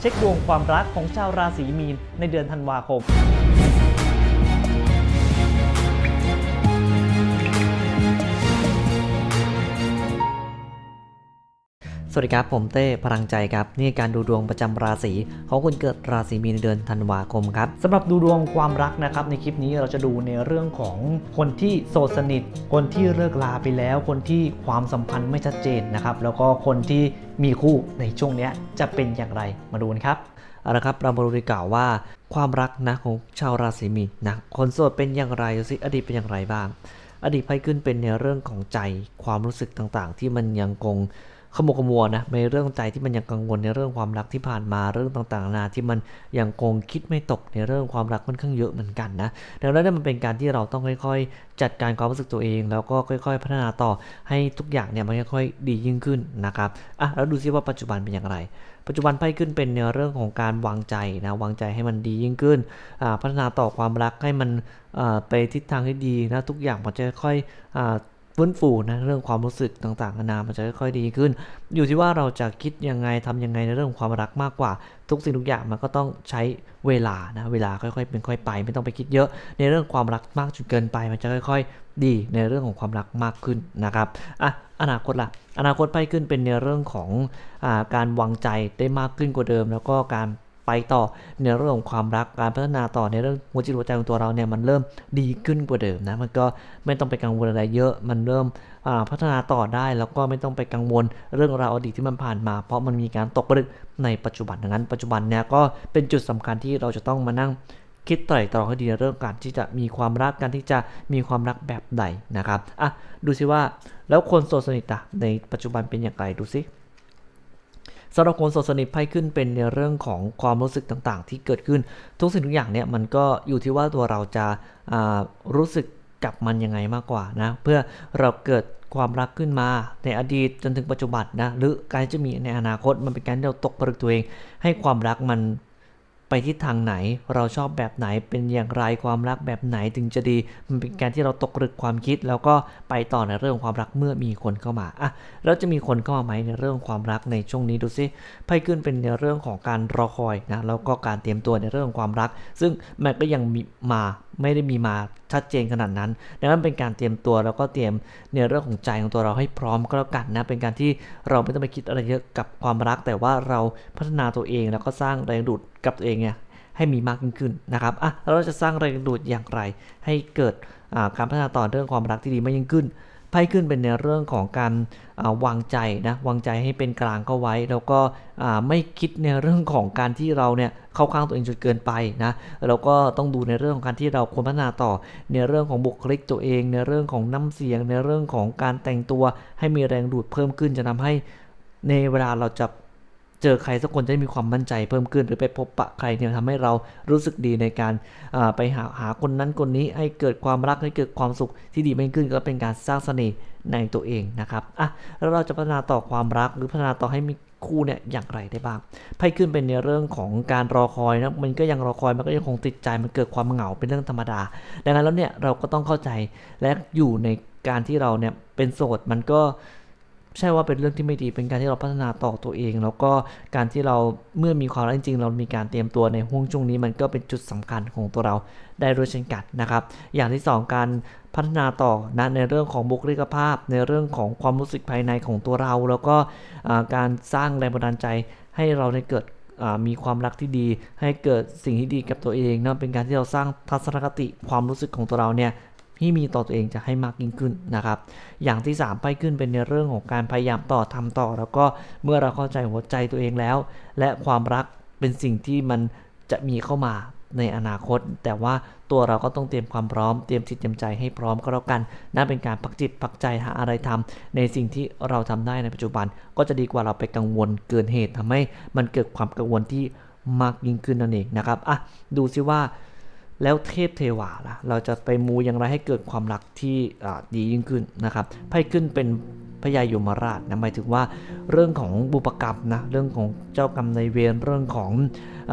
เช็คดวงความรักของชาวราศีมีนในเดือนธันวาคม สวัสดีครับ ผมเต้พลังใจครับ นี่การดูดวงประจำราศีของคนเกิดราศีมีนในเดือนธันวาคมครับสำหรับดูดวงความรักนะครับ ในคลิปนี้เราจะดูในเรื่องของคนที่โสดสนิท คนที่เลิกลาไปแล้ว คนที่ความสัมพันธ์ไม่ชัดเจนนะครับ แล้วก็คนที่มีคู่ในช่วงนี้จะเป็นอย่างไรมาดูกันครับเอาละครับเรามาดูดีกว่าว่า ความรักนะของชาวราศีมีนนะคนโสดเป็นอย่างไรดูสิอดีตเป็นอย่างไรบ้าง อดีตไพ่ขึ้นเป็นในเรื่องของใจความรู้สึกต่างๆ ที่มันยังคง ขมุกขมัวนะในเรื่องใจที่มันยังกังวลในเรื่องความรักที่ผ่านมาเรื่องต่างๆนานาที่มันยังคงคิดไม่ตกในเรื่องความรักค่อนข้างเยอะเหมือนกันนะดังนั้นนี่มันเป็นการที่เราต้องค่อยๆ จัดการความรู้สึกตัวเอง แล้วก็ค่อย ๆ พัฒนาต่อให้ทุกอย่างเนี่ยมันค่อยๆดียิ่งขึ้นนะครับอะแล้วดูซิว่าปัจจุบันเป็นอย่างไร ปัจจุบันไพ่ขึ้นเป็นในเรื่องของการวางใจนะวางใจให้มันดียิ่งขึ้นพัฒนาต่อความรักให้มันไปทิศทางที่ดีนะทุกอย่างมันจะค่อยอ ฟื้นฟูนะเรื่องความรู้สึกต่างๆนานามันจะค่อยๆดีขึ้น อยู่ที่ว่าเราจะคิดยังไงทำยังไงในเรื่องความรักมากกว่า ทุกสิ่งทุกอย่างมันก็ต้องใช้เวลานะเวลาค่อยๆเป็นค่อยไป ไม่ต้องไปคิดเยอะ ในเรื่องความรักมากจนเกินไป มันจะค่อยๆ ดีในเรื่องของความรักมากขึ้นนะครับอะอนาคตล่ะอนาคตไปขึ้นเป็นในเรื่องของอการวางใจได้มากขึ้นกว่าเดิม แล้วก็การ ไปต่อในเรื่องของความรักการพัฒนาต่อในเรื่องหัวจิตหัวใจของตัวเราเนี่ยมันเริ่มดีขึ้นกว่าเดิมนะมันก็ไม่ต้องไปกังวลอะไรเยอะ มันเริ่มพัฒนาต่อได้แล้วก็ไม่ต้องไปกังวลเรื่องราวอดีตที่มันผ่านมา เพราะมันมีการตกผลึกในปัจจุบันดังนั้น ปัจจุบันเนี่ยก็เป็นจุดสำคัญที่เราจะต้องมานั่งคิดไตร่ตรองให้ดีในเรื่องการที่จะมีความรักการที่จะมีความรักแบบใดนะครับอะดูสิว่าแล้วคนโสดสนิทอะในปัจจุบันเป็นอย่างไรดูสิ สำหรับคนโสดสนิทไพ่ขึ้นเป็นในเรื่องของความรู้สึกต่างๆ ที่เกิดขึ้น ทุกสิ่งทุกอย่างเนี่ยมันก็อยู่ที่ว่าตัวเราจะารู้สึกกับมันยังไงมากกว่านะเพื่อเราเกิดความรักขึ้นมาในอดีตจนถึงปัจจุบันนะหรือการจะมีในอนาคตมันเป็นการที่เราตกผลึกตัวเอง ให้ความรักมัน ไปทิศทางไหน เราชอบแบบไหนเป็นอย่างไรความรักแบบไหนถึงจะดี มันเป็นการที่เราตกผลึกความคิด แล้วก็ไปต่อในเรื่องของความรักเมื่อมีคนเข้ามาอะแล้วจะมีคนเข้ามาไหมในเรื่องของความรักในช่วงนี้ดูซิไพ่ขึ้นเป็นในเรื่องของการรอคอยนะแล้วก็การเตรียมตัวในเรื่องของความรัก ซึ่งมันก็ยังมีมาไม่ได้มีมาชัดเจนขนาดนั้นดังนั้นเป็นการเตรียมตัวแล้วก็เตรียมในเรื่องของใจของตัวเราให้พร้อมก็แล้วกันนะเป็นการที่เราไม่ต้องไปคิดอะไรเยอะกับความรัก แต่ว่าเราพัฒนาตัวเองแล้วก็สร้างแรงดูดกับตัวเองเนี่ยให้มีมากยิ่งขึ้นนะครับอะแล้วเราจะสร้างแรงดูดอย่างไรให้เกิดการพัฒนาต่อเรื่องความรักที่ดีมากยิ่งขึ้นไพ่ขึ้นเป็นในเรื่องของการาวางใจนะวางใจให้เป็นกลางเข้าไว้ แล้วก็ไม่คิดในเรื่องของการที่เราเนี่ยเข้าข้างตัวเองจนเกินไปนะแล้วก็ต้องดูในเรื่องของการที่เราควรพัฒนาต่อ ในเรื่องของบุคลิกตัวเอง ในเรื่องของน้ำเสียง ในเรื่องของการแต่งตัวให้มีแรงดูดเพิ่มขึ้นจะทำให้ในเวลาเราจะ เจอใครสักคนจะมีความมั่นใจเพิ่มขึ้น หรือไปพบปะใครเนี่ยทำให้เรารู้สึกดีในการไปหาหาคนนั้นคนนี้ให้เกิดความรักให้เกิดความสุขที่ดีมากยิ่งขึ้นก็เป็นการสร้างเสน่ห์ในตัวเองนะครับอะแล้วเราจะพัฒนาต่อความรักหรือพัฒนาต่อให้มีคู่เนี่ยอย่างไรได้บ้างไพ่ขึ้นเป็นในเรื่องของการรอคอยนะมันก็ยังรอคอยมันก็ยังคงติดใจมันเกิดความเหงาเป็นเรื่องธรรมดา ดังนั้นแล้วเนี่ยเราก็ต้องเข้าใจและอยู่ในการที่เราเนี่ยเป็นโสดมันก็ ใช่ว่าเป็นเรื่องที่ไม่ดีเป็นการที่เราพัฒนาต่อตัวเอง แล้วก็การที่เราเมื่อมีความรักจริง ๆ เรามีการเตรียมตัวในห่วงช่วงนี้มันก็เป็นจุดสำคัญของตัวเราได้ด้วยเช่นกันนะครับ อย่างที่สองการพัฒนาต่อนะในเรื่องของบุคลิกภาพ ในเรื่องของความรู้สึกภายในของตัวเรา แล้วก็การสร้างแรงบันดาลใจให้เราได้เกิดมีความรักที่ดี ให้เกิดสิ่งที่ดีกับตัวเองนะเป็นการที่เราสร้างทัศนคติความรู้สึกของตัวเราเนี่ย ที่มีต่อตัวเองจะให้มากยิ่งขึ้นนะครับ อย่างที่ 3 ไปขึ้นเป็นในเรื่องของการพยายามต่อทำต่อ แล้วก็เมื่อเราเข้าใจหัวใจตัวเองแล้ว และความรักเป็นสิ่งที่มันจะมีเข้ามาในอนาคต แต่ว่าตัวเราก็ต้องเตรียมความพร้อมเตรียมจิตเตรียมใจให้พร้อมก็แล้วกันนั่นเป็นการพักจิตพักใจหาอะไรทำในสิ่งที่เราทำได้ในปัจจุบัน ก็จะดีกว่าเราไปกังวลเกินเหตุทำให้มันเกิดความกังวลที่มากยิ่งขึ้นนั่นเองนะครับอะดูซิว่า แล้วเทพเทวาล่ะเราจะไปมูอย่างไรให้เกิดความรักที่ดียิ่งขึ้นนะครับไพ่ขึ้นเป็นพญายมราชนะหมายถึงว่าเรื่องของบุปกรรมนะเรื่องของเจ้ากรรมในายเวรเรื่องของ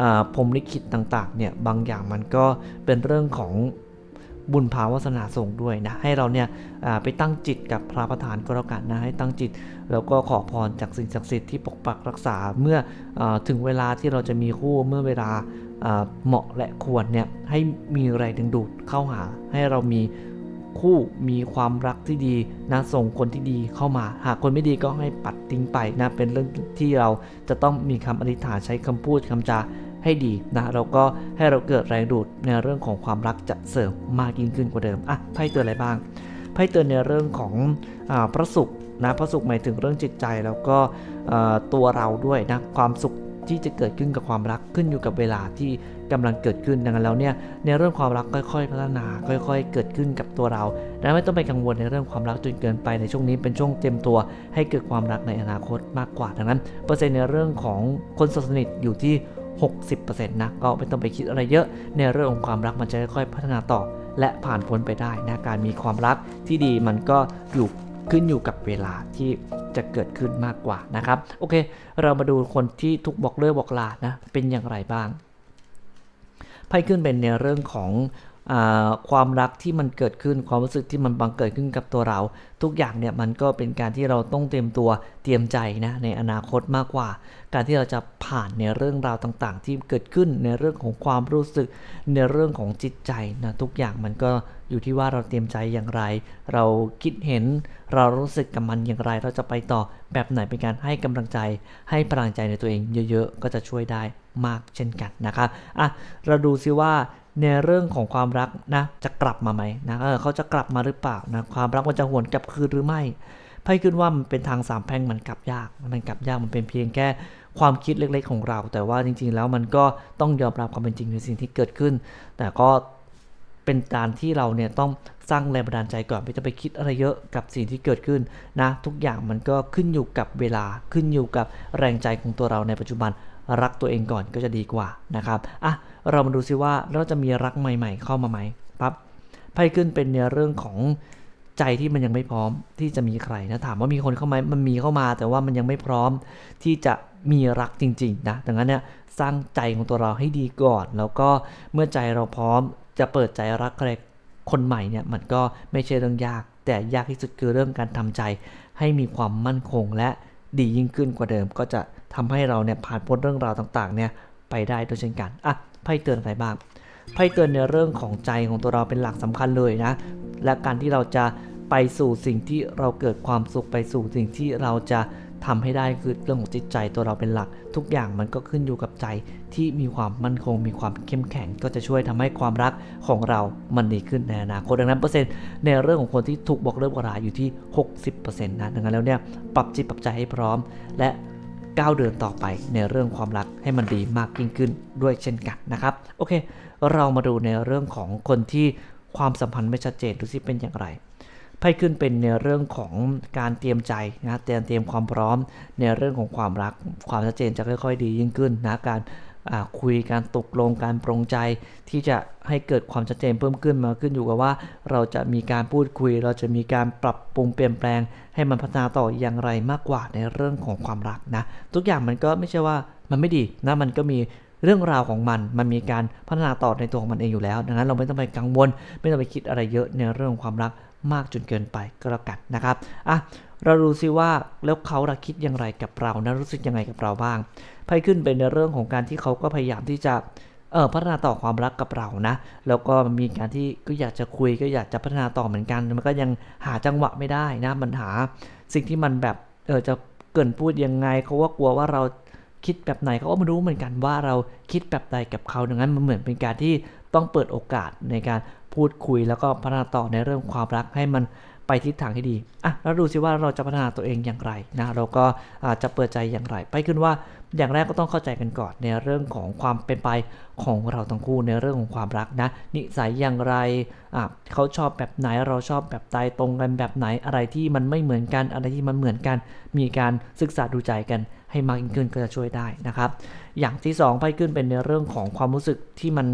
อพรมลิขิตต่างๆเนี่ยบางอย่างมันก็เป็นเรื่องของบุญภาวาสนาส่งด้วยนะให้เราเนี่ยไปตั้งจิตกับพระประธานก็แล้วกันนะให้ตั้งจิตแล้วก็ขอพรจากสิ่งศักดิ์สิทธิ์ที่ปกปักรักษาเมื่ออถึงเวลาที่เราจะมีคู่เมื่อเวลา เหมาะและควรเนี่ยให้มีแรงดึงดูดเข้าหา ให้เรามีคู่มีความรักที่ดีนะส่งคนที่ดีเข้ามา หากคนไม่ดีก็ให้ปัดทิ้งไปนะเป็นเรื่องที่เราจะต้องมีคำอธิษฐานใช้คำพูดคำจาให้ดีนะเราก็ให้เราเกิดแรงดูดในเรื่องของความรักจะเสริมมากยิ่งขึ้นกว่าเดิมอะไพ่เตือนอะไรบ้างไพ่เตือนในเรื่องของอพระศุกร์นะพระศุกร์หมายถึงเรื่องจิตใจแล้วก็ตัวเราด้วยนะความสุข ที่จะเกิดขึ้นกับความรักขึ้นอยู่กับเวลาที่กำลังเกิดขึ้นดังนั้นแล้วเนี่ยในเรื่องความรักค่อยๆ พัฒนา ค่อยๆ เกิดขึ้นกับตัวเราและไม่ต้องไปกังวลในเรื่องความรักจนเกินไปในช่วงนี้เป็นช่วงเต็มตัว ให้เกิดความรักในอนาคตมากกว่าดังนั้น เปอร์เซ็นต์ในเรื่องของคนสดสนิทอยู่ที่ 60%นะก็ไม่ต้องไปคิดอะไรเยอะ ในเรื่องของความรักมันจะค่อยๆ พัฒนาต่อ และผ่านพ้นไปได้นะการมีความรักที่ดีมันก็อยู่ขึ้นอยู่กับเวลาที่ จะเกิดขึ้นมากกว่านะครับ โอเค เรามาดูคนที่ทุกบอกเลิกบอกลานะเป็นอย่างไรบ้างไพ่ขึ้นเป็นในเรื่องของ ความรักที่มันเกิดขึ้นความรู้สึกที่มันบังเกิดขึ้นกับตัวเรา ทุกอย่างเนี่ยมันก็เป็นการที่เราต้องเตรียมตัวเตรียมใจนะในอนาคตมากกว่า การที่เราจะผ่านในเรื่องราวต่างๆ ที่เกิดขึ้นในเรื่องของความรู้สึกในเรื่องของจิตใจนะทุกอย่างมันก็อยู่ที่ว่าเราเตรียมใจอย่างไร เราคิดเห็นเรารู้สึกกับมันอย่างไร เราจะไปต่อแบบไหนเป็นการให้กำลังใจ ให้พลังใจในตัวเองเยอะๆ ก็จะช่วยได้มากเช่นกันนะครับอะเราดูซิว่า ในเรื่องของความรักนะจะกลับมาไหมนะเออเขาจะกลับมาหรือเปล่านะความรักมันจะหวนกลับคืนหรือไม่ไพ่ขึ้นว่ามันเป็นทางสามแพร่งมันกลับยากมันกลับยากมันเป็นเพียงแค่ความคิดเล็กๆของเรา แต่ว่าจริง ๆ แล้วมันก็ต้องยอมรับความเป็นจริงในสิ่งที่เกิดขึ้น แต่ก็เป็นการที่เราเนี่ยต้องสร้างแรงบันดาลใจก่อนไม่จะไปคิดอะไรเยอะกับสิ่งที่เกิดขึ้นนะทุกอย่างมันก็ขึ้นอยู่กับเวลาขึ้นอยู่กับแรงใจของตัวเราในปัจจุบัน รักตัวเองก่อนก็จะดีกว่านะครับอะเรามาดูซิว่าเราจะมีรักใหม่ๆ เข้ามาไหมปั๊บไพ่ขึ้นเป็นในเรื่องของใจที่มันยังไม่พร้อมที่จะมีใครนะถามว่ามีคนเข้ามามันมีเข้ามา แต่ว่ามันยังไม่พร้อมที่จะมีรักจริงๆนะดังนั้นเนี่ยสร้างใจของตัวเราให้ดีก่อน แล้วก็เมื่อใจเราพร้อมจะเปิดใจรักใครคนใหม่เนี่ยมันก็ไม่ใช่เรื่องยาก แต่ยากที่สุดคือเรื่องการทำใจให้มีความมั่นคงและ ดียิ่งขึ้นกว่าเดิม ก็จะทำให้เราเนี่ยผ่านพ้นเรื่องราวต่างๆเนี่ยไปได้ด้วยเช่นกันอะไพ่เตือนอะไรบ้างไพ่เตือนในเรื่องของใจของตัวเราเป็นหลักสำคัญเลยนะ และการที่เราจะไปสู่สิ่งที่เราเกิดความสุขไปสู่สิ่งที่เราจะ ทำให้ได้คือเรื่องของจิตใจตัวเราเป็นหลัก ทุกอย่างมันก็ขึ้นอยู่กับใจที่มีความมั่นคง มีความเข้มแข็ง ก็จะช่วยทำให้ความรักของเรามันดีขึ้นในอนาคตดังนั้นเปอร์เซ็นต์ในเรื่องของคนที่ถูกบอกเลิกบอกราอยู่ที่ 60%นะดังนั้นแล้วเนี่ยปรับจิตปรับใจให้พร้อม และก้าวเดินต่อไปในเรื่องความรักให้มันดีมากยิ่งขึ้นด้วยเช่นกันนะครับโอเค เรามาดูในเรื่องของคนที่ความสัมพันธ์ไม่ชัดเจนดูสิเป็นอย่างไร ไพ่ขึ้นเป็นในเรื่องของการเตรียมใจนะเตรียมเตรียมความพร้อมในเรื่องของความรัก ความชัดเจนจะค่อย ๆ ดียิ่งขึ้นนะการคุยการตกลงการปรงใจที่จะให้เกิดความชัดเจนเพิ่มขึ้นมาขึ้นอยู่กับว่า เราจะมีการพูดคุย เราจะมีการปรับปรุงเปลี่ยนแปลง ให้มันพัฒนาต่ออย่างไรมากกว่าในเรื่องของความรักนะทุกอย่างมันก็ไม่ใช่ว่ามันไม่ดีนะมันก็มีเรื่องราวของมัน มันมีการพัฒนาต่อในตัวของมันเองอยู่แล้ว ดังนั้นเราไม่ต้องไปกังวล ไม่ต้องไปคิดอะไรเยอะในเรื่องของความรัก มากจนเกินไปก็แล้วกันนะครับอะเราดูซิว่าแล้วเขาละคิดอย่างไรกับเรานะรู้สึกยังไงกับเราบ้างไพ่ขึ้นเป็นในเรื่องของการที่เขาก็พยายามที่จะเออพัฒนาต่อความรักกับเรานะ แล้วก็มีการที่ก็อยากจะคุยก็อยากจะพัฒนาต่อเหมือนกัน มันก็ยังหาจังหวะไม่ได้นะ มันหาสิ่งที่มันแบบเออจะเกินพูดยังไงเขาว่ากลัวว่าเราคิดแบบไหนเขาก็ไม่รู้เหมือนกันว่าเราคิดแบบใดกับเขาดังนั้นมันเหมือนเป็นการที่ ต้องเปิดโอกาสในการพูดคุยแล้วก็พัฒนาต่อในเรื่องความรักให้มันไปทิศทางที่ดี อะแล้วดูซิว่าเราจะพัฒนาตัวเองอย่างไรนะ เราก็อาจจะเปิดใจอย่างไร ไปขึ้นว่า อย่างแรกก็ต้องเข้าใจกันก่อนในเรื่องของความเป็นไปของเราทั้งคู่ในเรื่องของความรักนะ นิสัยอย่างไร อะเขาชอบแบบไหน เราชอบแบบใดตรงกันแบบไหน อะไรที่มันไม่เหมือนกัน อะไรที่มันเหมือนกัน มีการศึกษาดูใจกันให้มากยิ่งขึ้นก็จะช่วยได้นะครับ อย่างที่2ไปขึ้นเป็นในเรื่องของความรู้สึกที่มัน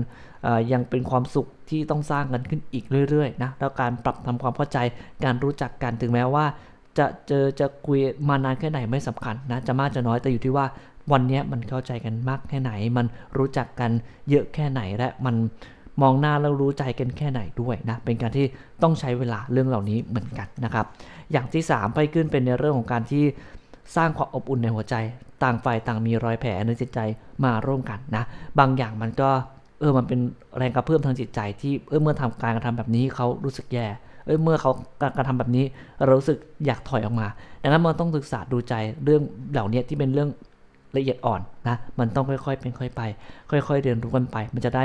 ยังเป็นความสุขที่ต้องสร้างกันขึ้นอีกเรื่อยๆนะแล้วการปรับทำความเข้าใจการรู้จักกันถึงแม้ว่า จะเจอจะคุยมานานแค่ไหนไม่สำคัญนะจะมากจะน้อยแต่อยู่ที่ว่าวันนี้มันเข้าใจกันมากแค่ไหน มันรู้จักกันเยอะแค่ไหนและมันมองหน้าแล้วรู้ใจกันแค่ไหนด้วยนะ เป็นการที่ต้องใช้เวลาเรื่องเหล่านี้เหมือนกันนะครับ อย่างที่3ไพ่ขึ้นเป็นในเรื่องของการที่สร้างความอบอุ่นในหัวใจ ต่างฝ่ายต่างมีรอยแผลในจิตใจมาร่วมกันนะ บางอย่างมันก็ ออมันเป็นแรงกระเพื่อมทางจิตใจที่เออเมื่อทำการกระทำแบบนี้เขารู้สึกแย่เอ้ยเมื่อเขากระทำแบบนี้เรารู้สึกอยากถอยออกมาดังนั้นมันต้องศึกษาดูใจเรื่องเหล่านี้ที่เป็นเรื่องละเอียดอ่อนนะมันต้องค่อยๆเป็นค่อยไป ค่อย ๆ เรียนรู้กันไป มันจะได้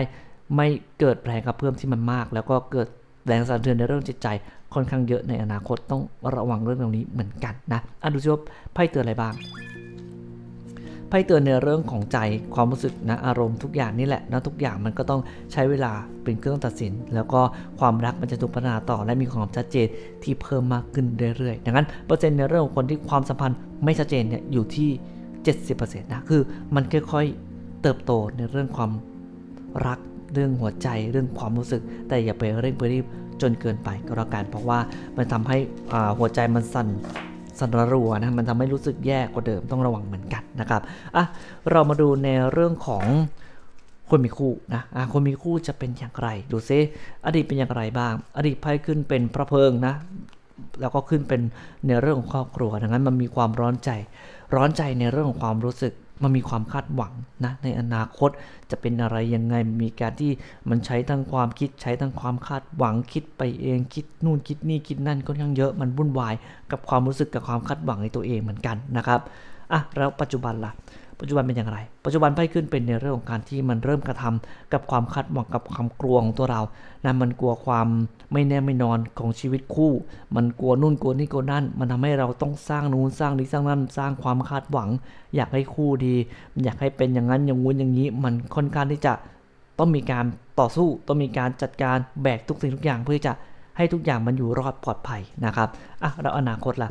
ไม่เกิดแรงกระเพื่อมที่มันมาก แล้วก็เกิดแรงสั่นสะเทือนในเรื่องจิตใจค่อนข้างเยอะในอนาคตต้องระวังเรื่องเหล่านี้เหมือนกันนะอะดูซิว่าไพ่เตือนอะไรบ้าง ไพ่เตือนในเรื่องของใจความรู้สึกนะอารมณ์ทุกอย่างนี่แหละนะทุกอย่างมันก็ต้องใช้เวลาเป็นเครื่องตัดสิน แล้วก็ความรักมันจะถูกพัฒนาต่อและมีความชัดเจนที่เพิ่มมากขึ้นเรื่อยๆดังนั้นเปอร์เซ็นต์ในเรื่องของคนที่ความสัมพันธ์ไม่ชัดเจนเนี่ยอยู่ที่ 70%นะคือมันค่อยๆเติบโตในเรื่องความรักเรื่องหัวใจเรื่องความรู้สึก แต่อย่าไปเร่งไปรีบจนเกินไปก็แล้วกันเพราะว่ามันทำให้อ่าหัวใจมันสั่น สันรัวนะมันทำให้รู้สึกแย่กว่าเดิมต้องระวังเหมือนกันนะครับอะเรามาดูในเรื่องของคนมีคู่นะอะคนมีคู่จะเป็นอย่างไร ดูซิอดีตเป็นอย่างไรบ้าง อดีตไพ่ขึ้นเป็นพระเพิงนะ แล้วก็ขึ้นเป็นในเรื่องของครอบครัว ดังนั้นมันมีความร้อนใจ ร้อนใจในเรื่องของความรู้สึก มันมีความคาดหวังนะในอนาคตจะเป็นอะไรยังไง มีการที่มันใช้ทั้งความคิดใช้ทั้งความคาดหวังคิดไปเองคิดนู่นคิดนี่คิดนั่นก็ยังเยอะมันวุ่นวาย กับความรู้สึกกับความคาดหวังในตัวเองเหมือนกันนะครับอะแล้วปัจจุบันล่ะ ปัจจุบันเป็นอย่างไร ปัจจุบันไพ่ขึ้นเป็นในเรื่องของการที่มันเริ่มกระทำกับความคาดหวังกับความกลัวของตัวเรานะมันกลัวความไม่แน่ไม่นอนของชีวิตคู่ มันกลัวนู่นกลัวนี่กลัวนั่น มันทำให้เราต้องสร้างนู่นสร้างนี้สร้างนั่นสร้างความคาดหวัง อยากให้คู่ดี อยากให้เป็นอย่างนั้นอย่างงู้นอย่างนี้ มันค่อนข้างที่จะต้องมีการต่อสู้ต้องมีการจัดการแบกทุกสิ่งทุกอย่างเพื่อจะให้ทุกอย่างมันอยู่รอดปลอดภัยนะครับอะแล้วอนาคตล่ะ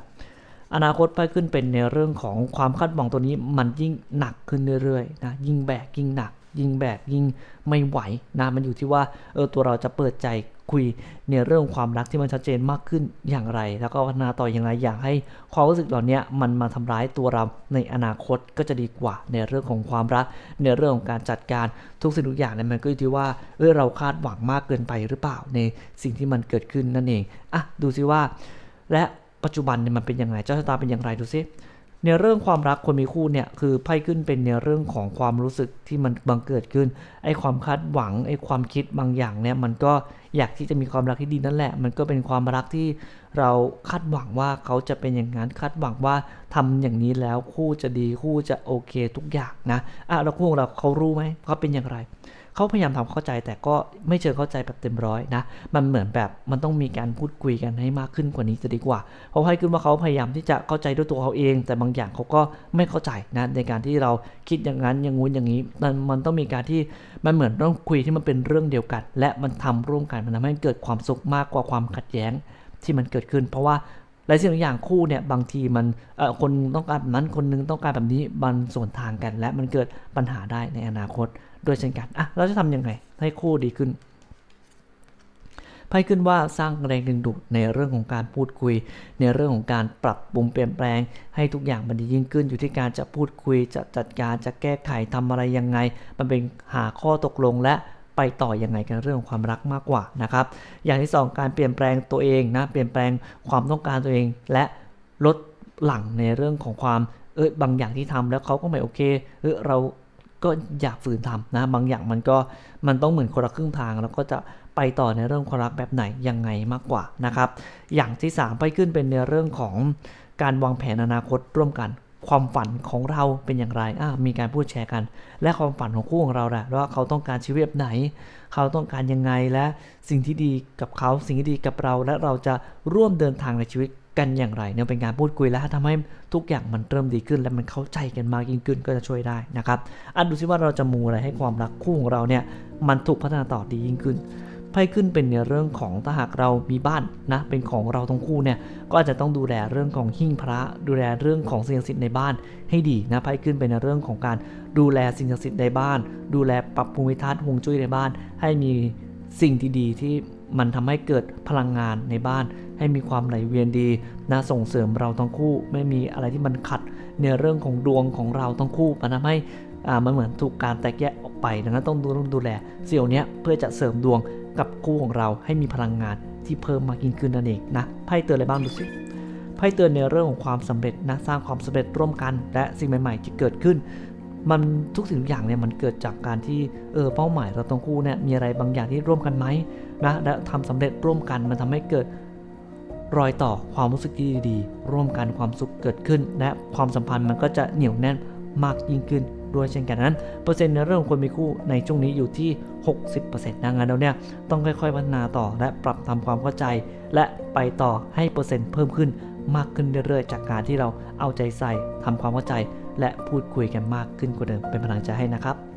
อนาคตไปขึ้นเป็นในเรื่องของความคาดหวังตัวนี้มันยิ่งหนักขึ้นเรื่อยๆนะยิ่งแบกยิ่งหนัก ยิ่งแบกยิ่งไม่ไหวนะมันอยู่ที่ว่าเออตัวเราจะเปิดใจคุยในเรื่องความรักที่มันชัดเจนมากขึ้นอย่างไร แล้วก็พัฒนาต่ออย่างไรอยากให้ความรู้สึกเหล่านี้มันมาทำร้ายตัวเราในอนาคตก็จะดีกว่า ในเรื่องของความรัก ในเรื่องของการจัดการทุกสิ่งทุกอย่างเนี่ยมันก็อยู่ที่ว่าเออเราคาดหวังมากเกินไปหรือเปล่าในสิ่งที่มันเกิดขึ้นนั่นเองอะดูซิว่า และ ปัจจุบันเนี่ยมันเป็นยังไงเจ้าชะตาเป็นอย่างไรดูซิในเรื่องความรักคนมีคู่เนี่ยคือไพ่ขึ้นเป็นในเรื่องของความรู้สึกที่มันบังเกิดขึ้นไอ้ความคาดหวังไอ้ความคิดบางอย่างเนี่ยมันก็อยากที่จะมีความรักที่ดีนั่นแหละ มันก็เป็นความรักที่เราคาดหวังว่าเขาจะเป็นอย่างนั้นคาดหวังว่าทำอย่างนี้แล้วคู่จะดีคู่จะโอเคทุกอย่างนะอะแล้วคู่ของเราเขารู้ไหมเขาเป็นอย่างไร เขาพยายามทำเข้าใจแต่ก็ไม่เชิงเข้าใจแบบเต็มร้อยนะ มันเหมือนแบบมันต้องมีการพูดคุยกันให้มากขึ้นกว่านี้จะดีกว่า เพราะให้ขึ้นว่าเขาพยายามที่จะเข้าใจด้วยตัวเขาเอง แต่บางอย่างเขาก็ไม่เข้าใจนะในการที่เราคิดอย่างนั้นอย่างงู้นอย่างนี้มันมันต้องมีการที่มันเหมือนต้องคุยที่มันเป็นเรื่องเดียวกัน และมันทำร่วมกันมันทำให้เกิดความสุขมากกว่าความขัดแย้งที่มันเกิดขึ้น เพราะว่าหลายสิ่งหลายอย่างคู่เนี่ยบางทีมันเอ่อคนต้องการแบบนั้นคนนึงต้องการแบบนี้มันส่วนทางกัน และมันเกิดปัญหาได้ในอนาคต ด้วยเช่นกันอะเราจะทำยังไงให้คู่ดีขึ้นไพ่ขึ้นว่าสร้างแรงดึงดูดในเรื่องของการพูดคุย ในเรื่องของการปรับปรุงเปลี่ยนแปลง ให้ทุกอย่างมันดียิ่งขึ้นอยู่ที่การจะพูดคุย จะจัดการจะแก้ไขทำอะไรยังไง มันเป็นหาข้อตกลงและไปต่อยังไงกันเรื่องของความรักมากกว่านะครับ อย่างที่สองการเปลี่ยนแปลงตัวเองนะเปลี่ยนแปลงความต้องการตัวเอง และลดหลังในเรื่องของความเออบางอย่างที่ทำแล้วเขาก็ไม่โอเคเออเรา ก็อยากฝืนทำนะ บางอย่างมันก็มันต้องเหมือนคนละครึ่งทาง แล้วก็จะไปต่อในเรื่องความรักแบบไหนยังไงมากกว่านะครับ อย่างที่ 3 ไปขึ้นเป็นในเรื่องของการวางแผนอนาคตร่วมกัน ความฝันของเราเป็นอย่างไรอะมีการพูดแชร์กัน และความฝันของคู่ของเราแหละว่าเขาต้องการชีวิตแบบไหน เขาต้องการยังไงและสิ่งที่ดีกับเขาสิ่งที่ดีกับเราและเราจะร่วมเดินทางในชีวิต กันอย่างไรเนี่ยเป็นการพูดคุยและทำให้ทุกอย่างมันเริ่มดีขึ้น และมันเข้าใจกันมากยิ่งขึ้นก็จะช่วยได้นะครับอันดูซิว่าเราจะมูอะไรให้ความรักคู่ของเราเนี่ยมันถูกพัฒนาต่อดียิ่งขึ้นไพ่ขึ้นเป็นในเรื่องของถ้าหากเรามีบ้านนะเป็นของเราทั้งคู่เนี่ยก็อาจจะต้องดูแลเรื่องของหิ้งพระ ดูแลเรื่องของสิ่งศักดิ์สิทธิ์ในบ้านให้ดีนะไพ่ขึ้นเป็นในเรื่องของการดูแลสิ่งศักดิ์สิทธิ์ในบ้าน ดูแลปรับภูมิทัศน์ฮวงจุ้ยในบ้าน ให้มีสิ่งที่ดีที่มันทำให้เกิดพลังงานในบ้าน ให้มีความไหลเวียนดีนะส่งเสริมเราทั้งคู่ ไม่มีอะไรที่มันขัดในเรื่องของดวงของเราทั้งคู่มันทำให้มันเหมือนถูกการแตกแยกออกไปดังนั้นต้องดูต้องดูแลเสี่ยวเนี้ยเพื่อจะเสริมดวงกับคู่ของเราให้มีพลังงานที่เพิ่มมากยิ่งขึ้นนั่นเองนะไพ่เตือนอะไรบ้างดูสิไพ่เตือนในเรื่องของความสำเร็จนะสร้างความสำเร็จร่วมกัน และสิ่งใหม่ๆที่เกิดขึ้น มันทุกสิ่งทุกอย่างเนี่ยมันเกิดจากการที่เออเป้าหมายเราต้องคู่เนี่ยมีอะไรบางอย่างที่ร่วมกันไหมนะและทำสำเร็จร่วมกันมันทำให้เกิด รอยต่อความรู้สึกที่ดีๆ ร่วมกันความสุขเกิดขึ้น และความสัมพันธ์มันก็จะเหนียวแน่นมากยิ่งขึ้นด้วยเช่นกันนั้น เปอร์เซ็นต์ในเรื่องคนมีคู่ในช่วงนี้อยู่ที่ 60%ดังนั้นแล้วเนี่ยต้องค่อยๆพัฒนาต่อและปรับทำความเข้าใจ และไปต่อให้เปอร์เซ็นต์เพิ่มขึ้นมากขึ้นเรื่อยๆ จากการที่เราเอาใจใส่ทำความเข้าใจ และพูดคุยกันมากขึ้นกว่าเดิมเป็นพลังใจให้นะครับ